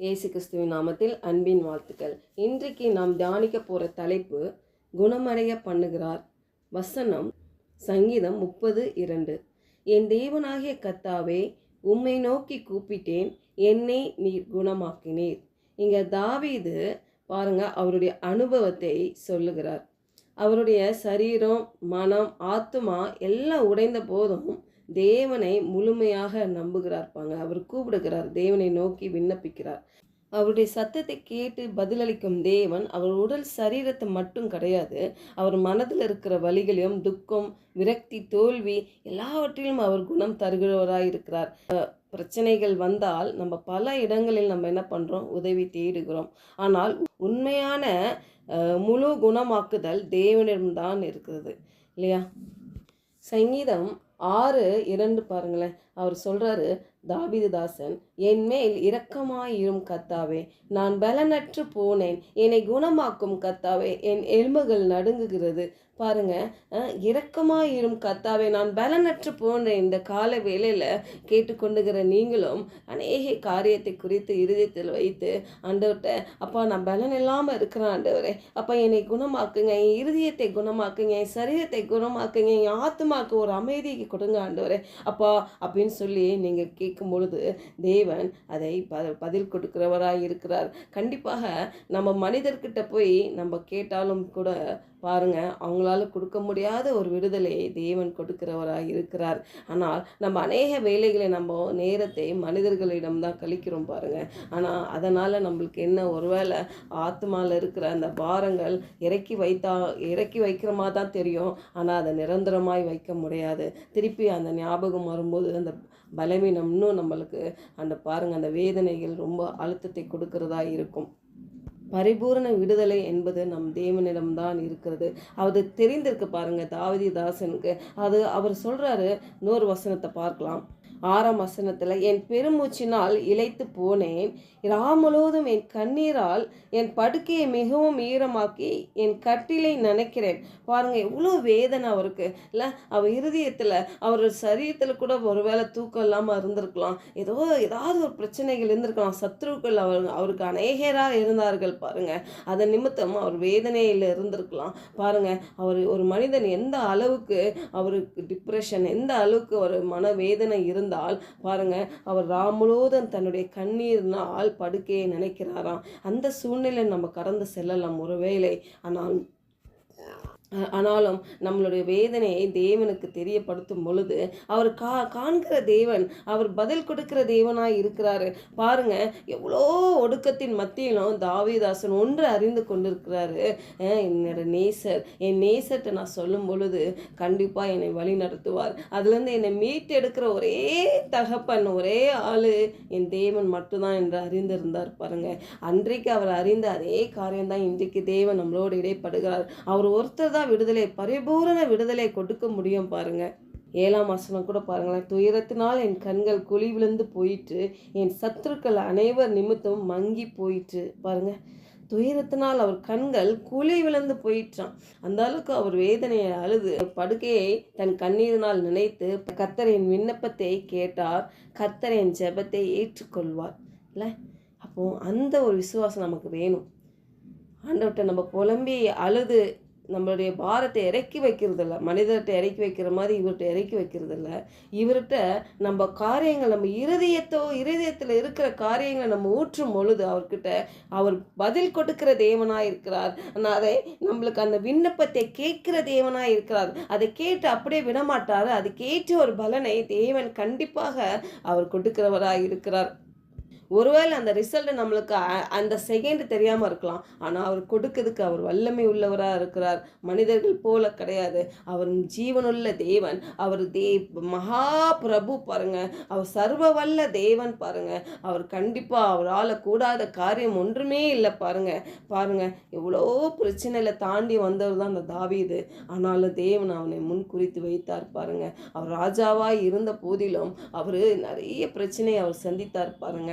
இயேசு கிறிஸ்துவின் நாமத்தில் அன்பின் வாழ்த்துக்கள். இன்றைக்கு நாம் தியானிக்க போகிற தலைப்பு குணமடைய பண்ணுகிறார். வசனம் சங்கீதம் முப்பது இரண்டு. என் தேவனாகிய கத்தாவே உம்மை நோக்கி கூப்பிட்டேன் என்னை நீர் குணமாக்கினீர். இங்கே தாவீது பாருங்க அவருடைய அனுபவத்தை சொல்லுகிறார். அவருடைய சரீரம் மனம் ஆத்மா எல்லாம் உடைந்த போதும் தேவனை முழுமையாக நம்புகிறார்ப்பாங்க அவர் கூப்பிடுகிறார் தேவனை நோக்கி விண்ணப்பிக்கிறார். அவருடைய சத்தத்தை கேட்டு பதிலளிக்கும் தேவன் அவர் உடல் சரீரத்தை மட்டும் கிடையாது அவர் மனதில் இருக்கிற வழிகளையும் துக்கம் விரக்தி தோல்வி எல்லாவற்றிலும் அவர் குணம் தருகிறவராக இருக்கிறார். பிரச்சனைகள் வந்தால் நம்ம பல இடங்களில் நம்ம என்ன பண்ணுறோம் உதவி தேடுகிறோம். ஆனால் உண்மையான முழு குணமாக்குதல் தேவனிடம்தான் இருக்கிறது. இல்லையா? சங்கீதம் ஆறு இரண்டு பாருங்களேன். அவர் சொல்கிறாரு தாவிதுதாசன் என் மேல் இரக்கமாயிரும் கத்தாவே நான் பலனற்று போனேன் என்னை குணமாக்கும் கத்தாவே என் எலும்புகள் நடுங்குகிறது. பாருங்க இரக்கமாயிரும் கத்தாவே நான் பலனற்று போன்ற இந்த கால வேலையில் கேட்டுக்கொண்டுகிற நீங்களும் அநேக காரியத்தை குறித்து இருதயத்தில் வைத்து ஆண்டவர்கிட்ட அப்பா நான் பலன் இல்லாமல் இருக்கிறேன் ஆண்டவரே. அப்பா என்னை குணமாக்குங்க. என் இருதயத்தை குணமாக்குங்க. என் சரீரத்தை குணமாக்குங்க. என் ஆத்மாக்கு ஒரு அமைதியை கொடுங்க ஆண்டவரே. அப்பா அப்படின்னு சொல்லி நீங்கள் கேட்கும் பொழுது தேவன் அதை ப பதில் கொடுக்கிறவராக இருக்கிறார். கண்டிப்பாக நம்ம மனிதர்கிட்ட போய் நம்ம கேட்டாலும் கூட பாருங்க அவங்களால கொடுக்க முடியாத ஒரு விடுதலையை தேவன் கொடுக்கிறவராக இருக்கிறார். ஆனால் நம்ம அநேக வேலைகளை நம்ம நேரத்தை மனிதர்களிடம் தான் கழிக்கிறோம் பாருங்க. ஆனால் அதனால் நம்மளுக்கு என்ன ஒருவேளை ஆத்மாவில் இருக்கிற அந்த பாரங்கள் இறக்கி வைத்தா இறக்கி வைக்கிற மாதிரி தான் தெரியும். ஆனால் அதை நிரந்தரமாய் வைக்க முடியாது. திருப்பி அந்த ஞாபகம் வரும்போது அந்த பலவீனம் இன்னும் நம்மளுக்கு அந்த பாருங்கள் அந்த வேதனைகள் ரொம்ப அழுத்தத்தை கொடுக்கிறதா இருக்கும். பரிபூரண விடுதலை என்பது நம் தேவனிடம்தான் இருக்கிறது. அது தெரிந்திருக்கு பாருங்க தாவதி தாசனுக்கு. அது அவர் சொல்கிறாரு இன்னொரு வசனத்தை பார்க்கலாம். ஆறாம் வசனத்தில் என் பெருமூச்சினால் இழைத்து போனேன். ரா முழுவதும் என் கண்ணீரால் என் படுக்கையை மிகவும் ஈரமாக்கி என் கட்டிலை நினைக்கிறேன். பாருங்க எவ்வளோ வேதனை அவருக்கு. இல்லை அவர் இருதயத்தில் அவர் சரீரத்தில் கூட ஒருவேளை தூக்கம் இல்லாமல் இருந்திருக்கலாம். ஏதோ ஏதாவது ஒரு பிரச்சனைகள் இருந்திருக்கலாம். சத்ருக்கள் அவர் அவருக்கு அநேகராக இருந்தார்கள் பாருங்க. அதன் நிமித்தம் அவர் வேதனையில் இருந்திருக்கலாம். பாருங்க அவர் ஒரு மனிதன் எந்த அளவுக்கு அவருக்கு டிப்ரெஷன் எந்த அளவுக்கு ஒரு மனவேதனை இருந்தால் பாருங்க அவர் ராமுலோதன் தன்னுடைய கண்ணீர்னால் படுக்கையை நினைக்கிறாராம். அந்த சூழ்நிலை நம்ம கடந்து செல்லலாம் ஒருவேளை. ஆனால் ஆனாலும் நம்மளுடைய வேதனையை தேவனுக்கு தெரியப்படுத்தும் பொழுது அவர் கா காண்கிற தேவன் அவர் பதில் கொடுக்கிற தேவனாய் இருக்கிறாரு. பாருங்க எவ்வளோ ஒடுக்கத்தின் மத்தியிலும் தாவிதாசன் ஒன்று அறிந்து கொண்டிருக்கிறாரு. என்னோட நேசர் என் நேசர்கிட்ட நான் சொல்லும் பொழுது கண்டிப்பாக என்னை வழி நடத்துவார். அதுலேருந்து என்னை மீட்டெடுக்கிற ஒரே தகப்பன் ஒரே ஆள் என் தேவன் மட்டும்தான் என்று அறிந்திருந்தார் பாருங்க. அன்றைக்கு அவர் அறிந்த அதே காரியம்தான் இன்றைக்கு தேவன் நம்மளோடு இடைப்படுகிறார். அவர் ஒருத்தர் தான் விடுதலை பரிபூரண விடுதலை கொடுக்க முடியும் பாருங்க. ஏழாம் வசனம் கூட பாருங்களேன். துயரத்தினால் என் கண்கள் குழி விழுந்து போயிட்டு என் சத்துருக்கள் அனைவர் நிமித்தம் மங்கி போயிட்டு பாருங்க. துயரத்தினால் அவர் கண்கள் குழி விழுந்து போயிற்றான். அந்த அளவுக்கு அவர் வேதனையை அழுது படுக்கையை தன் கண்ணீரினால் நினைத்து கத்தரின் விண்ணப்பத்தை கேட்டார். கத்தரின் ஜெபத்தை ஏற்றுக்கொள்வார். இல்லை? அப்போ அந்த ஒரு விசுவாசம் நமக்கு வேணும். ஆண்டவர்கிட்ட நம்ம புலம்பி அழுது நம்மளுடைய பாரத்தை இறக்கி வைக்கிறதில்ல. மனிதர்கிட்ட இறக்கி வைக்கிற மாதிரி இவர்கிட்ட இறக்கி வைக்கிறதில்ல. இவர்கிட்ட நம்ம காரியங்கள் நம்ம இருதயத்தோ இருதயத்தில் இருக்கிற காரியங்களை நம்ம ஊற்றும் பொழுது அவர்கிட்ட அவர் பதில் கொடுக்கிற தேவனாக இருக்கிறார். அதை நம்மளுக்கு அந்த விண்ணப்பத்தை கேட்கிற தேவனாக இருக்கிறார். அதை கேட்டு அப்படியே விடமாட்டார். அது கேட்டு ஒரு பலனை தேவன் கண்டிப்பாக அவர் கொடுக்கிறவராக இருக்கிறார். ஒருவேளை அந்த ரிசல்ட் நம்மளுக்கு அந்த செகண்ட் தெரியாமல் இருக்கலாம். ஆனால் அவர் கொடுக்கிறதுக்கு அவர் வல்லமை உள்ளவராக இருக்கிறார். மனிதர்கள் போல கிடையாது. அவர் ஜீவனுள்ள தேவன். அவர் தே மகா பிரபு பாருங்க. அவர் சர்வ வல்ல தேவன் பாருங்க. அவர் கண்டிப்பாக அவரால் கூடாத காரியம் ஒன்றுமே இல்லை பாருங்க. பாருங்க எவ்வளோ பிரச்சனையில் தாண்டி வந்தவர் தான் அந்த தாவீது. ஆனாலும் தேவன் அவனை முன் குறித்து வைத்தார் பாருங்க. அவர் ராஜாவாய் இருந்த போதிலும் அவர் நிறைய பிரச்சனையை அவர் சந்தித்தார் பாருங்க.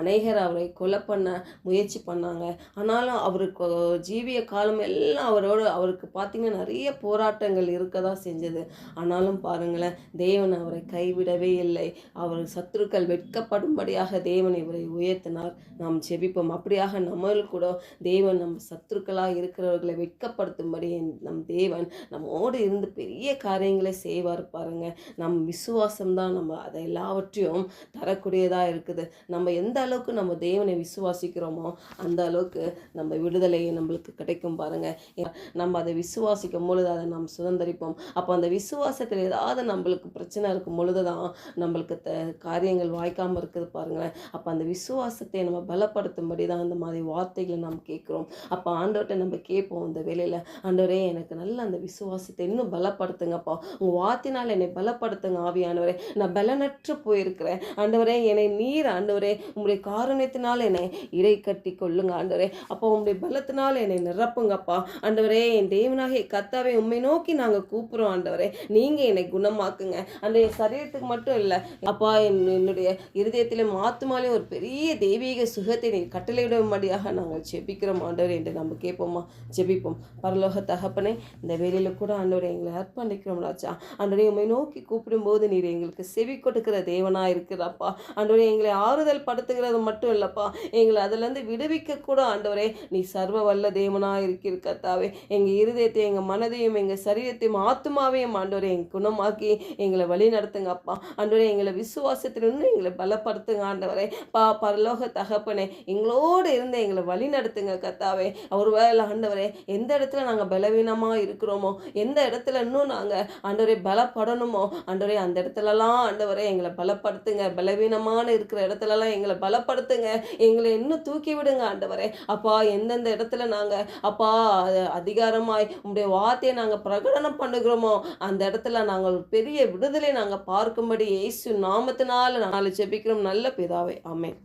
அநேகர் அவரை கொலை பண்ண முயற்சி பண்ணாங்க. ஆனாலும் அவருக்கு ஜீவிய காலம் எல்லாம் அவரோடு அவருக்கு பார்த்திங்கன்னா நிறைய போராட்டங்கள் இருக்க தான் செஞ்சது. ஆனாலும் பாருங்களேன் தேவன் அவரை கைவிடவே இல்லை. அவர் சத்துருக்கள் வெட்கப்படும்படியாக தேவன் இவரை உயர்த்தினார். நாம் ஜெபிப்போம். அப்படியாக நம்மளும் கூட தேவன் நம்ம சத்துருக்களாக இருக்கிறவர்களை வெட்கப்படுத்தும்படி நம் தேவன் நம்மோடு இருந்து பெரிய காரியங்களை செய்வார் பாருங்க. நம் விசுவாசம் தான் நம்ம அதை எல்லாவற்றையும் தரக்கூடியதாக இருக்குது. நம்ம எந்த அளவுக்கு நம்ம தேவனை விசுவாசிக்கிறோமோ அந்த அளவுக்கு நம்ம விடுதலை நம்மளுக்கு கிடைக்கும் பாருங்கள் நம்ம அதை விசுவாசிக்கும் பொழுது அதை நாம் சுதந்திரிப்போம். அப்போ அந்த விசுவாசத்தில் ஏதாவது நம்மளுக்கு பிரச்சனை இருக்கும் பொழுது தான் நம்மளுக்கு த காரியங்கள் வாய்க்காமல் இருக்குது பாருங்களேன். அப்போ அந்த விசுவாசத்தை நம்ம பலப்படுத்தும்படி தான் அந்த மாதிரி வார்த்தைகளை நாம் கேட்குறோம். அப்போ ஆண்டவர்கிட்ட நம்ம கேட்போம் இந்த வேலையில் ஆண்டவரே எனக்கு நல்ல அந்த விசுவாசத்தை இன்னும் பலப்படுத்துங்கப்பா. உங்கள் வார்த்தையினால் என்னை பலப்படுத்துங்க ஆவியானவரே. நான் பலனற்று போயிருக்கிறேன். ஆண்டவரே என்னை நீர் ஆண்டவரே உங்களுடைய காரணத்தினால் என்னை இடை கட்டி கொள்ளுங்க ஆண்டவரே. அப்போ உங்களுடைய பலத்தினால் என்னை நிரப்புங்கப்பா ஆண்டவரே என் தேவனாகிய கத்தாவே உண்மை நோக்கி நாங்கள் கூப்பிடுறோம் ஆண்டவரே. நீங்கள் என்னை குணமாக்குங்க. அந்த என் சரீரத்துக்கு மட்டும் இல்லை அப்பா என் என்னுடைய இருதயத்திலும் ஆத்துமாலையும் ஒரு பெரிய தெய்வீக சுகத்தை நீ கட்டளையிடும்படியாக நாங்கள் ஜெபிக்கிறோம் ஆண்டவரே என்று நம்ம கேட்போமா? ஜெபிப்போம். பரலோக தகப்பனே இந்த வேலையில் கூட ஆண்டவரை எங்களை அர்ப்பணிக்கிறோம் ராஜா. ஆண்டவரே உண்மை நோக்கி கூப்பிடும்போது நீர் எங்களுக்கு செவி கொடுக்கிற தேவனா இருக்கிறப்பா ஆண்டவரை எங்களை ஆறுதல் படுத்துகிறது மட்டும் இல்லைப்பா. எங்களை அதுலேருந்து விடுவிக்க கூட ஆண்டவரே நீ சர்வ வல்ல தேவனாக இருக்கிற கத்தாவே எங்கள் இருதயத்தை எங்கள் மனதையும் எங்கள் சரீரத்தையும் ஆத்துமாவையும் ஆண்டவரே எங்க குணமாக்கி எங்களை வழி நடத்துங்க அப்பா ஆண்டவரே எங்களை விசுவாசத்தில் எங்களை பலப்படுத்துங்க ஆண்டவரே. பா பரலோக தகப்பனே எங்களோடு இருந்து எங்களை வழி நடத்துங்க கத்தாவே ஒரு வேலை ஆண்டவரே எந்த இடத்துல நாங்கள் பலவீனமாக இருக்கிறோமோ எந்த இடத்துல இன்னும் நாங்கள் ஆண்டவரே பலப்படணுமோ ஆண்டவரே அந்த இடத்துலலாம் ஆண்டவரே எங்களை பலப்படுத்துங்க. பலவீனமான இருக்கிற இடத்துல இடத்துலலாம் எங்களை பலப்படுத்துங்க. எங்களை இன்னும் தூக்கி விடுங்க ஆண்டவரே. அப்பா எந்தெந்த இடத்துல நாங்கள் அப்பா அதிகாரமாய் உங்களுடைய வார்த்தையை நாங்கள் பிரகடனம் பண்ணுகிறோமோ அந்த இடத்துல நாங்கள் ஒரு பெரிய விடுதலை நாங்கள் பார்க்கும்படி இயேசு நாமத்தினால் நாளை செபிக்கிறோம் நல்ல பிதாவே ஆமென்.